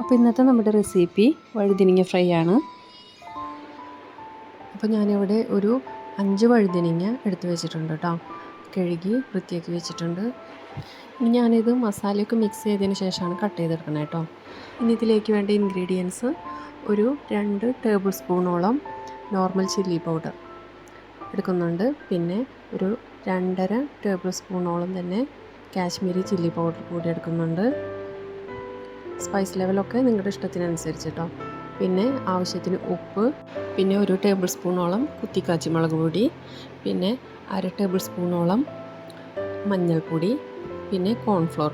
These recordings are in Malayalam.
അപ്പോൾ ഇന്നത്തെ നമ്മുടെ റെസിപ്പി വഴുതിനിങ്ങ ഫ്രൈ ആണ്. അപ്പോൾ ഞാനിവിടെ ഒരു അഞ്ച് വഴുതിനിങ്ങ എടുത്തു വെച്ചിട്ടുണ്ട് കേട്ടോ. കഴുകി വൃത്തിയാക്കി വെച്ചിട്ടുണ്ട്. ഇനി ഞാനിത് മസാലയൊക്കെ മിക്സ് ചെയ്തതിന് ശേഷമാണ് കട്ട് ചെയ്തെടുക്കുന്നത് കേട്ടോ. ഇനി ഇതിലേക്ക് വേണ്ട ഇൻഗ്രീഡിയൻസ് ഒരു രണ്ട് ടേബിൾ സ്പൂണോളം നോർമൽ ചില്ലി പൗഡർ എടുക്കുന്നുണ്ട്. പിന്നെ ഒരു രണ്ടര ടേബിൾ സ്പൂണോളം തന്നെ കാശ്മീരി ചില്ലി പൗഡർ കൂടി എടുക്കുന്നുണ്ട്. സ്പൈസ് ലെവലൊക്കെ നിങ്ങളുടെ ഇഷ്ടത്തിനനുസരിച്ച് കേട്ടോ പിന്നെ ആവശ്യത്തിന് ഉപ്പ് പിന്നെ ഒരു ടേബിൾ സ്പൂണോളം കുത്തിക്കാച്ചി മുളക് പൊടി പിന്നെ അര ടേബിൾ സ്പൂണോളം മഞ്ഞൾപ്പൊടി പിന്നെ കോൺഫ്ലോർ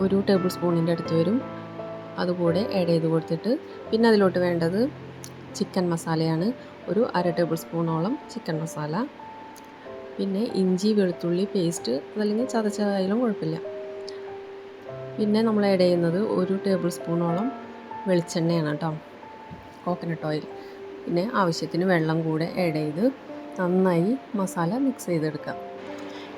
ഒരു ടേബിൾ സ്പൂണിന്റെ അടുത്ത് വരും. അതുകൂടെ ആഡ് ചെയ്ത് കൊടുത്തിട്ട് പിന്നെ അതിലോട്ട് വേണ്ടത് ചിക്കൻ മസാലയാണ് ഒരു അര ടേബിൾ സ്പൂണോളം ചിക്കൻ മസാല പിന്നെ ഇഞ്ചി വെളുത്തുള്ളി പേസ്റ്റ് അതല്ലെങ്കിൽ ചതച്ചതായാലും കുഴപ്പമില്ല. പിന്നെ നമ്മൾ ആഡ് ചെയ്യുന്നത് ഒരു ടേബിൾ സ്പൂണോളം വെളിച്ചെണ്ണയാണ് കേട്ടോ. കോക്കനട്ട് ഓയിൽ പിന്നെ ആവശ്യത്തിന് വെള്ളം കൂടെ ആഡ് ചെയ്ത് നന്നായി മസാല മിക്സ് ചെയ്തെടുക്കാം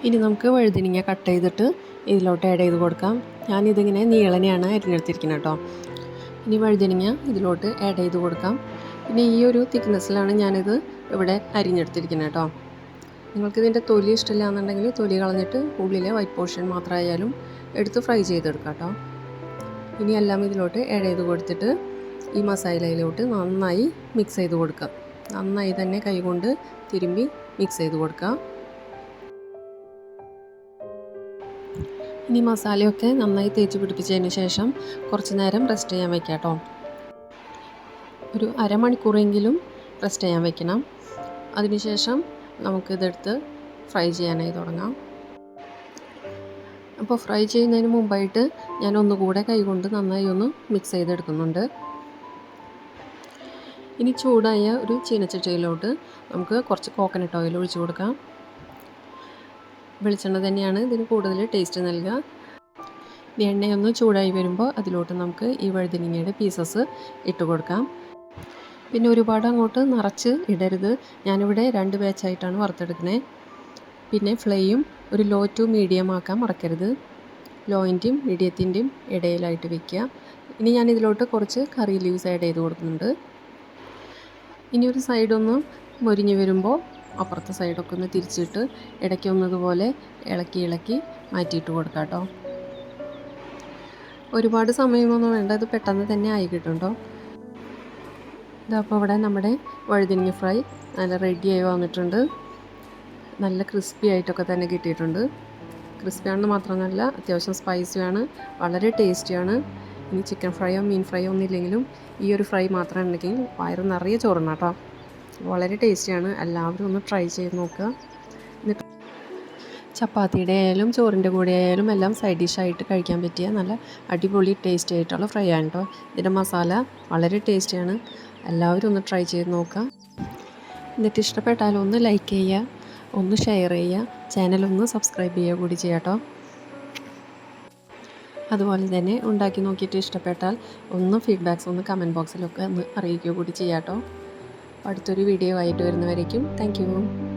ഇനി നമുക്ക് വഴുതിനിങ്ങ കട്ട് ചെയ്തിട്ട് ഇതിലോട്ട് ആഡ് ചെയ്ത് കൊടുക്കാം. ഞാനിതിങ്ങനെ നീളനെയാണ് അരിഞ്ഞെടുത്തിരിക്കുന്നത് കേട്ടോ. ഇനി വഴുതിനിങ്ങ ഇതിലോട്ട് ആഡ് ചെയ്ത് കൊടുക്കാം. പിന്നെ ഈ ഒരു തിക്നെസ്സിലാണ് ഞാനിത് ഇവിടെ അരിഞ്ഞെടുത്തിരിക്കുന്നത് കേട്ടോ. നിങ്ങൾക്ക് ഇതിന്റെ തൊലി ഇഷ്ടമില്ല എന്നുണ്ടെങ്കിൽ തൊലി കളഞ്ഞിട്ട് ഉള്ളിലെ വൈറ്റ് പോർഷൻ മാത്രമായാലും എടുത്ത് ഫ്രൈ ചെയ്തെടുക്കാം കേട്ടോ. ഇനി എല്ലാം ഇതിലോട്ട് ആഡ് ചെയ്ത് കൊടുത്തിട്ട് ഈ മസാലയിലോട്ട് നന്നായി മിക്സ് ചെയ്ത് കൊടുക്കാം. നന്നായി തന്നെ കൈകൊണ്ട് തിരുമ്പി മിക്സ് ചെയ്ത് കൊടുക്കാം. ഇനി മസാലയൊക്കെ നന്നായി തേച്ച് പിടിപ്പിച്ചതിന് ശേഷം കുറച്ച് നേരം റെസ്റ്റ് ചെയ്യാൻ വയ്ക്കാം കേട്ടോ. ഒരു അരമണിക്കൂറെങ്കിലും റെസ്റ്റ് ചെയ്യാൻ വെക്കണം. അതിനുശേഷം നമുക്കിതെടുത്ത് ഫ്രൈ ചെയ്യാനായി തുടങ്ങാം. അപ്പോൾ ഫ്രൈ ചെയ്യുന്നതിന് മുമ്പായിട്ട് ഞാൻ ഒന്നുകൂടെ കൈകൊണ്ട് നന്നായി ഒന്ന് മിക്സ് ചെയ്തെടുക്കുന്നുണ്ട്. ഇനി ചൂടായ ഒരു ചീനച്ചട്ടിയിലോട്ട് നമുക്ക് കുറച്ച് കോക്കനട്ട് ഓയിൽ ഒഴിച്ചു കൊടുക്കാം. വെളിച്ചെണ്ണ തന്നെയാണ് ഇതിന് കൂടുതൽ ടേസ്റ്റ് നൽകുക. ഇനി എണ്ണയൊന്ന് ചൂടായി വരുമ്പോൾ അതിലോട്ട് നമുക്ക് ഈ വഴുതനങ്ങയുടെ പീസസ് ഇട്ട് കൊടുക്കാം. പിന്നെ ഒരുപാട് അങ്ങോട്ട് നിറച്ച് ഇടരുത്. ഞാനിവിടെ രണ്ട് ബാച്ചായിട്ടാണ് വറുത്തെടുക്കുന്നത്. പിന്നെ ഫ്ലെയിം ഒരു ലോ ടു മീഡിയം ആക്കാൻ മറക്കരുത്. ലോയിന്റെയും മീഡിയത്തിന്റെയും ഇടയിലായിട്ട് വെക്കുക. ഇനി ഞാൻ ഇതിലോട്ട് കുറച്ച് കറി ലീവ്സ് ആഡ് ചെയ്ത് കൊടുക്കുന്നുണ്ട്. ഇനി ഒരു സൈഡൊന്ന് മൊരിഞ്ഞ് വരുമ്പോൾ അപ്പുറത്തെ സൈഡൊക്കെ ഒന്ന് തിരിച്ചിട്ട് ഇടയ്ക്ക് ഇളക്കി ഇളക്കി മാറ്റിയിട്ട് കൊടുക്കാം കേട്ടോ. ഒരുപാട് സമയമൊന്നും വേണ്ട ഇത് പെട്ടെന്ന് തന്നെ ആയി കിട്ടും കേട്ടോ. ഇതപ്പോൾ ഇവിടെ നമ്മുടെ വഴുതിനങ്ങ ഫ്രൈ നല്ല റെഡിയായി വന്നിട്ടുണ്ട്. നല്ല ക്രിസ്പി ആയിട്ടൊക്കെ തന്നെ കിട്ടിയിട്ടുണ്ട്. ക്രിസ്പി ആണെന്ന് മാത്രമല്ല അത്യാവശ്യം സ്പൈസിയാണ് വളരെ ടേസ്റ്റിയാണ് ഇനി ചിക്കൻ ഫ്രൈയോ മീൻ ഫ്രൈയോ ഒന്നും ഇല്ലെങ്കിലും ഈ ഒരു ഫ്രൈ മാത്രം ഉണ്ടെങ്കിൽ വയറ് നിറയെ ചോറുന്ന കേട്ടോ. വളരെ ടേസ്റ്റിയാണ് എല്ലാവരും ഒന്ന് ട്രൈ ചെയ്ത് നോക്കുക. എന്നിട്ട് ചപ്പാത്തിയുടെ ആയാലും ചോറിന്റെ കൂടെ ആയാലും എല്ലാം സൈഡ് ഡിഷായിട്ട് കഴിക്കാൻ പറ്റിയ നല്ല അടിപൊളി ടേസ്റ്റി ആയിട്ടുള്ള ഫ്രൈ ആണ് കേട്ടോ. ഇതിന്റെ മസാല വളരെ ടേസ്റ്റിയാണ് എല്ലാവരും ഒന്ന് ട്രൈ ചെയ്ത് നോക്കുക. എന്നിട്ട് ഇഷ്ടപ്പെട്ടാലും ഒന്ന് ലൈക്ക് ചെയ്യുക. ഒന്ന് ഷെയർ ചെയ്യുക. ചാനലൊന്ന് സബ്സ്ക്രൈബ് ചെയ്യുക കൂടി ചെയ്യാട്ടോ അതുപോലെ തന്നെ ഉണ്ടാക്കി നോക്കിയിട്ട് ഇഷ്ടപ്പെട്ടാൽ ഒന്ന് ഫീഡ്ബാക്ക്സ് ഒന്ന് കമന്റ് ബോക്സിലൊക്കെ ഒന്ന് അറിയിക്കുക കൂടി ചെയ്യാട്ടോ അടുത്തൊരു വീഡിയോ ആയിട്ട് വരുന്നവരേക്കും താങ്ക്